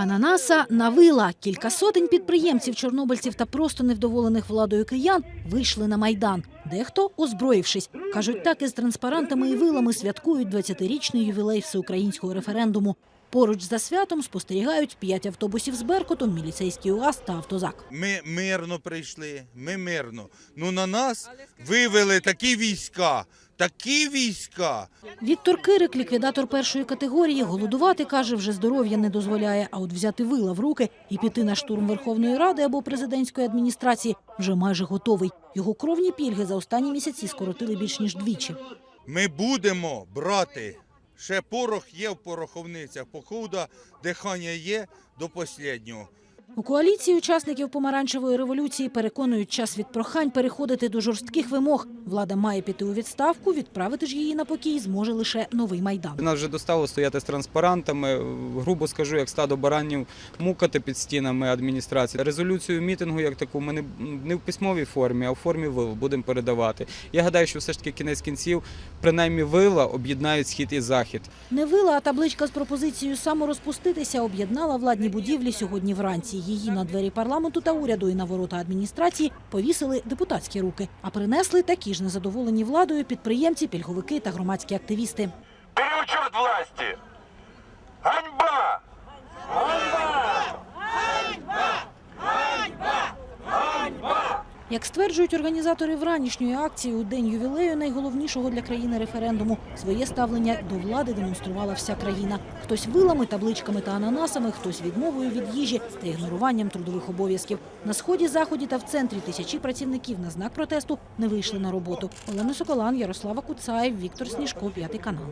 Ананаса на вила. Кілька сотень підприємців, чорнобильців та просто невдоволених владою киян вийшли на майдан. Дехто озброївшись. Кажуть, так із транспарантами і вилами святкують 20-річний ювілей всеукраїнського референдуму. Поруч за святом спостерігають п'ять автобусів з Беркутом, міліцейський УАЗ та автозак. Ми мирно прийшли, ми мирно. Ну на нас вивели такі війська, такі війська. Віктор Кирик, ліквідатор першої категорії, голодувати, каже, вже здоров'я не дозволяє, а от взяти вила в руки і піти на штурм Верховної Ради або президентської адміністрації вже майже готовий. Його кровні пільги за останні місяці скоротили більш ніж двічі. Ми будемо брати. Ще порох є в пороховницях, покуда дихання є до останнього. У коаліції учасників помаранчевої революції переконують, час від прохань переходити до жорстких вимог. Влада має піти у відставку, відправити ж її на покій зможе лише новий майдан. Нас вже достало стояти з транспарантами, грубо скажу, як стадо баранів, мукати під стінами адміністрації. Резолюцію мітингу, як таку, ми не, в письмовій формі, а в формі вил будемо передавати. Я гадаю, що все ж таки кінець кінців, принаймні вила об'єднають схід і захід. Не вила, а табличка з пропозицією саморозпуститися об'єднала владні будівлі сьогодні вранці. Її на двері парламенту та уряду і на ворота адміністрації повісили депутатські руки, а принесли такі ж незадоволені владою підприємці, пільговики та громадські активісти. Переучет власті! Ганьба! Як стверджують організатори вранішньої акції у день ювілею найголовнішого для країни референдуму, своє ставлення до влади демонструвала вся країна. Хтось вилами, табличками та ананасами, хтось відмовою від їжі та ігноруванням трудових обов'язків. На сході, заході та в центрі тисячі працівників на знак протесту не вийшли на роботу. Олена Соколан, Ярослава Куцаєв, Віктор Сніжко, п'ятий канал.